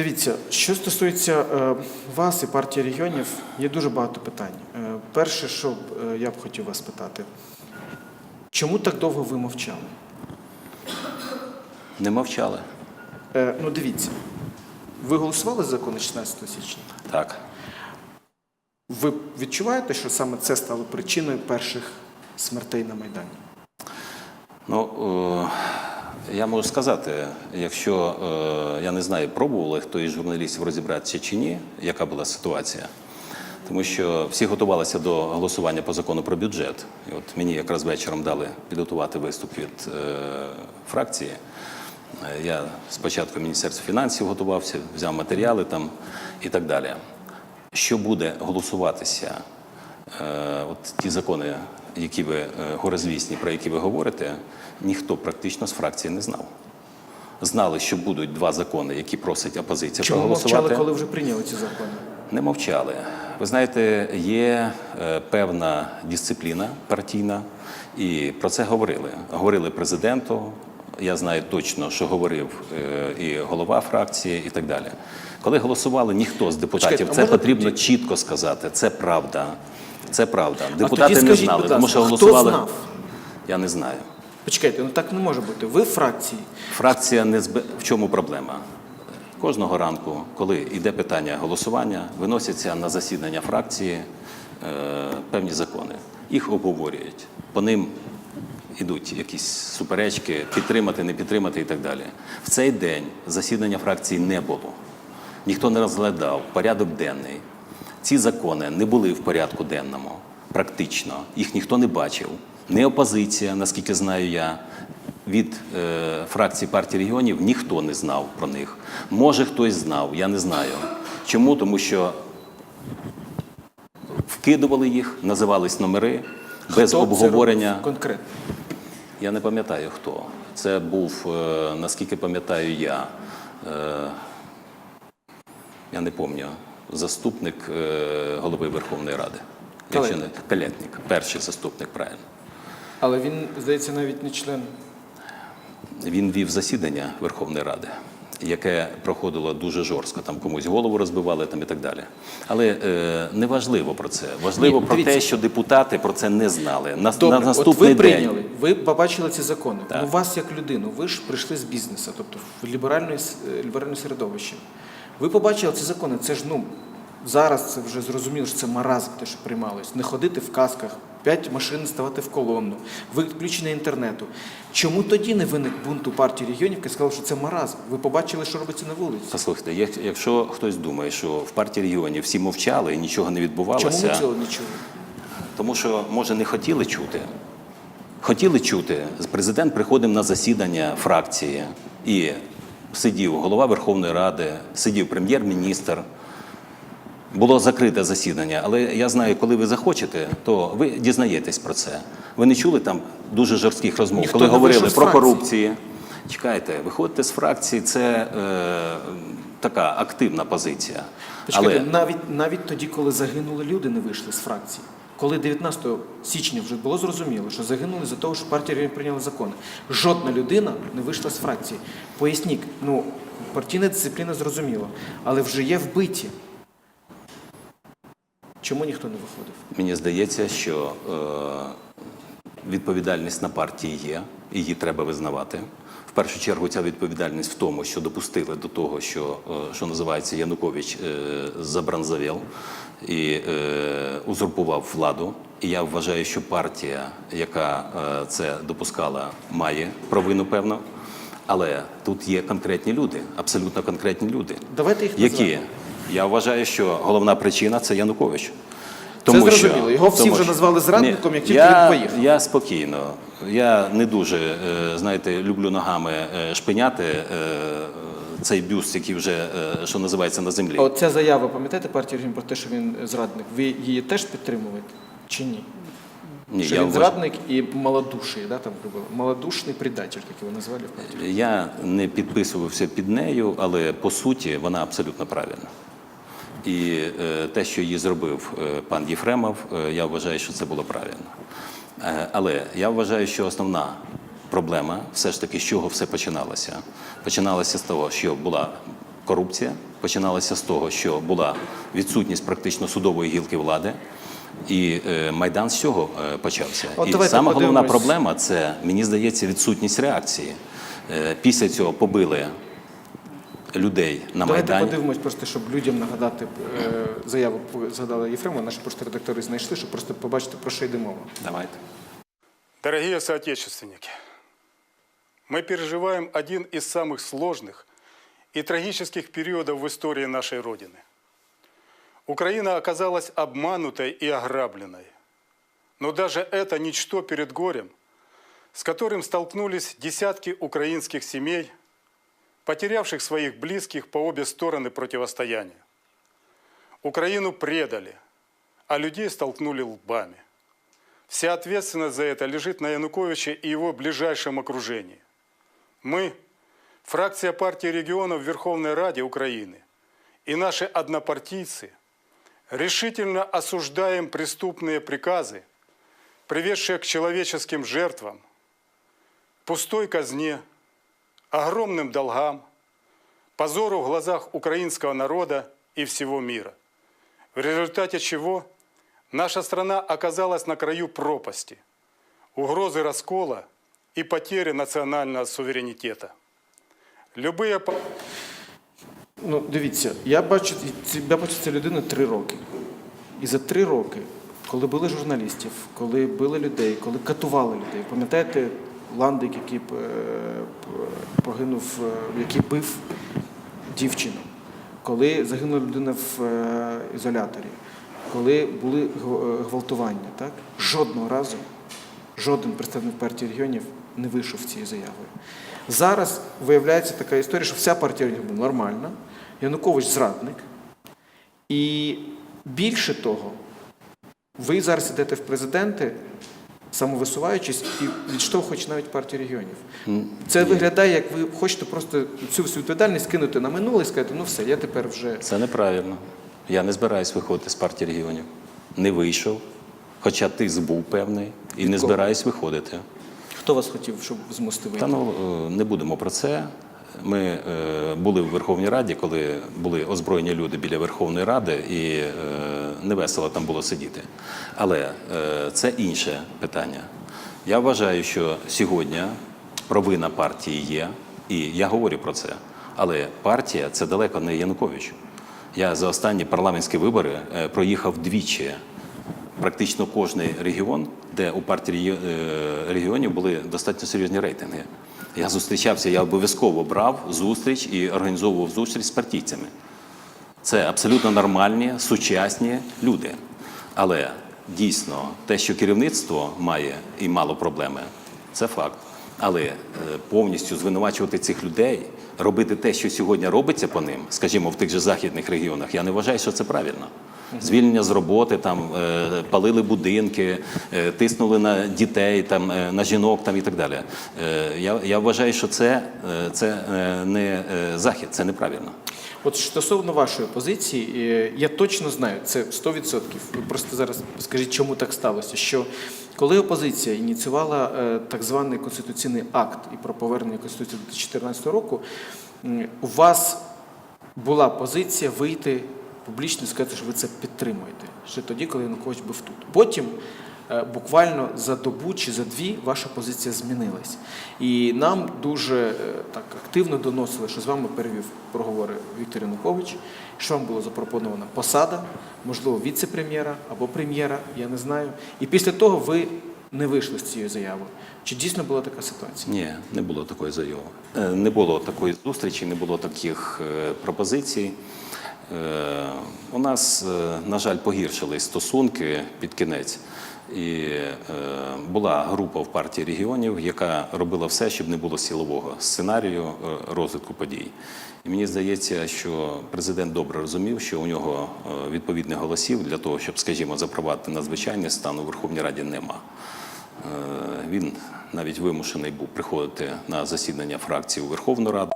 Дивіться, що стосується е, вас і партії регіонів, є дуже багато питань. Е, перше, що е, я б хотів вас питати, чому так довго ви мовчали? Не мовчали. Ну, дивіться, ви голосували за закони 16 січня? Так. Ви відчуваєте, що саме це стало причиною перших смертей на Майдані? Ну, я можу сказати, якщо е, я не знаю, пробували хто із журналістів розібратися чи ні, яка була ситуація. Тому що всі готувалися до голосування по закону про бюджет. І от мені якраз вечором дали підготувати виступ від е, фракції. Е, Я спочатку в Міністерстві фінансів готувався, взяв матеріали там і так далі. Що буде голосуватися Е, От ті закони, які ви горизвісні, горозвісні, про які ви говорите, ніхто практично з фракції не знав. Знали, що будуть два закони, які просить опозиція Чому проголосувати. мовчали, коли вже прийняли ці закони? Не мовчали. Ви знаєте, є е, певна дисципліна партійна, і про це говорили. Говорили президенту. Я знаю точно, що говорив е, і голова фракції, і так далі. Коли голосували, ніхто з депутатів Почекайте, а це можна потрібно чітко сказати. Це правда. Це правда. Депутати не скажіть, знали, будь тому що хто голосували. знав? Я не знаю. Почекайте, ну так не може бути. Ви фракції. Фракція не збе... в чому проблема? Кожного ранку, коли йде питання голосування, виносяться на засідання фракції е, певні закони. Їх обговорюють. По ним йдуть якісь суперечки, підтримати, не підтримати і так далі. В цей день засідання фракції не було. Ніхто не розглядав порядок денний. Ці закони не були в порядку денному, практично. Їх ніхто не бачив. Не опозиція, наскільки знаю я, від е, фракції партії регіонів ніхто не знав про них. Може, хтось знав, я не знаю. Чому? Тому що вкидували їх, називались номери без Хто це обговорення. робив конкретно. Я не пам'ятаю хто. Це був, е, наскільки пам'ятаю я, е, я не пам'ятаю, заступник е, голови Верховної Ради. Якщо не. Калетник, перший заступник, правильно. Але він, здається, навіть не член. Він вів засідання Верховної Ради, яке проходило дуже жорстко. Там комусь голову розбивали там і так далі. Але е, не важливо про це. Важливо Ні, про дивіться. те, що депутати про це не знали. На, Добре, на наступний от ви день прийняли, ви побачили ці закони. Так. Ну, вас як людину, ви ж прийшли з бізнесу, тобто в ліберальне, е, ліберальне середовище. Ви побачили ці закони, це ж ну зараз це вже зрозуміло, що це маразм, те, що приймалось. Не ходити в касках, п'ять машин ставати в колонну, виключення інтернету. Чому тоді не виник бунт у партії регіонів, яка сказала, що це маразм? Ви побачили, що робиться на вулиці? Послухайте, як- якщо хтось думає, що в партії регіонів всі мовчали і нічого не Чому відбувалося, ви цього не чули? тому що може не хотіли чути. Хотіли чути. Президент приходив на засідання фракції і сидів голова Верховної Ради, сидів прем'єр-міністр. Було закрите засідання, але я знаю, коли ви захочете, то ви дізнаєтесь про це. Ви не чули там дуже жорстких розмов, Ніхто коли говорили про фракції. корупції. Чекайте, виходите з фракції, це е, така активна позиція. Почекайте, Але навіть навіть тоді, коли загинули люди, не вийшли з фракції. Коли 19 січня вже було зрозуміло, що загинули за того, що партія прийняла закони. Жодна людина не вийшла з фракції. Поясніть, ну партійна дисципліна зрозуміла, але вже є вбиті. Чому ніхто не виходив? Мені здається, що е, відповідальність на партії є, її треба визнавати. В першу чергу ця відповідальність в тому, що допустили до того, що, е, що називається Янукович е, забранзавел і е, узурпував владу. І я вважаю, що партія, яка е, це допускала, має провину певно. Але тут є конкретні люди, абсолютно конкретні люди, Давайте їх які. Я вважаю, що головна причина це Янукович. Тому зрозуміло. Його всі тому вже назвали зрадником, як тільки я, він поїхав. Я спокійно. Я не дуже, е, знаєте, люблю ногами е, шпиняти е, цей бюст, який вже, що називається, на землі. А от ця заява, пам'ятаєте партії про те, що він зрадник? Ви її теж підтримуєте чи ні? Ні, що я, він зрадник і малодуший, да, там малодушний предатель, як його назвали в партії. я не підписувався під нею, але по суті вона абсолютно правильна. І е, те, що її зробив е, пан Єфремов, е, я вважаю, що це було правильно. Але я вважаю, що основна проблема все ж таки, з чого все починалося. Починалося з того, що була корупція, починалося з того, що була відсутність практично судової гілки влади. І майдан з цього почався. От і давайте сама головна проблема це, мені здається, відсутність реакції. Після цього побили людей на Давайте майдані. подивимось, просто щоб людям нагадати е, заяву згадала Єфремова, наші просто редактори знайшли, щоб просто побачити, про що йде мова. Давайте. Дорогие соотечественники, мы переживаем один из самых сложных и трагических периодов в истории нашей Родины. Украина оказалась обманутой и ограбленной. Но даже это ничто перед горем, с которым столкнулись десятки украинских семей, потерявших своих близких по обе стороны противостояния. Украину предали, а людей столкнули лбами. Вся ответственность за это лежит на Януковиче и его ближайшем окружении. Мы, фракция партии регионов Верховной Раде Украины и наши однопартийцы решительно осуждаем преступные приказы, приведшие к человеческим жертвам, пустой казне, огромным долгам, позору в глазах украинского народа и всего мира, в результате чего наша страна оказалась на краю пропасти, угрозы раскола и потери национального суверенитета. Любые по- Ну, дивіться, я бачу, ці- я бачу цю людину три роки. І за три роки, коли били журналістів, коли били людей, коли катували людей, пам'ятаєте Ландик, який е, п- погинув, е, який бив дівчину, коли загинула людина в е, ізоляторі, коли були гвалтування, так? Жодного разу жоден представник партії регіонів не вийшов цією заявою. Зараз виявляється така історія, що вся партія регіонів нормальна, Янукович зрадник. І більше того, ви зараз йдете в президенти, самовисуваючись і відштовхуючи навіть партію регіонів. Це виглядає, як ви хочете просто цю всю відповідальність кинути на минуле і сказати, ну все, я тепер вже. Це неправильно. Я не збираюсь виходити з партії регіонів. Не вийшов, хоча тиск був певний, і не збираюсь виходити. Хто вас хотів, щоб змусити вийти? Та ну е, не будемо про це. Ми е, були в Верховній Раді, коли були озброєні люди біля Верховної Ради, і е, невесело там було сидіти. Але е, це інше питання. Я вважаю, що сьогодні провина партії є, і я говорю про це. Але партія це далеко не Янукович. Я за останні парламентські вибори е, проїхав двічі практично кожний регіон, де у партії е, регіонів були достатньо серйозні рейтинги. Я зустрічався, я обов'язково брав зустріч і організовував зустріч з партійцями. Це абсолютно нормальні, сучасні люди. Але дійсно, те, що керівництво має і мало проблеми, це факт. Але е, повністю звинувачувати цих людей, робити те, що сьогодні робиться по ним, скажімо, в тих же західних регіонах, я не вважаю, що це правильно. Звільнення з роботи, там е, палили будинки, е, тиснули на дітей, там на жінок, там і так далі. Я, я вважаю, що це, це не захід, це неправильно. От стосовно вашої позиції, е, я точно знаю, це 100%. Ви просто зараз скажіть, чому так сталося. Що коли опозиція ініціювала е, так званий конституційний акт і про повернення Конституції 2014 року, у вас була позиція вийти публічно і сказати, що ви це підтримуєте. Ще тоді, коли Янукович був тут. Потім буквально за добу чи за дві ваша позиція змінилась. І нам дуже е, так активно доносили, що з вами перевів проговори Віктор Янукович, що вам було запропонована посада, можливо, віце-прем'єра або прем'єра, я не знаю. І після того ви не вийшли з цією заявою. Чи дійсно була така ситуація? Ні, не було такої заяви. Е, Не було такої зустрічі, не було таких е, пропозицій. Е, У нас, е, на жаль, погіршились стосунки під кінець. І е, була група в партії регіонів, яка робила все, щоб не було силового сценарію е, розвитку подій. І мені здається, що президент добре розумів, що у нього е, відповідних голосів для того, щоб, скажімо, запровадити надзвичайний стан у Верховній Раді нема. Е, Він навіть вимушений був приходити на засідання фракції у Верховну Раду.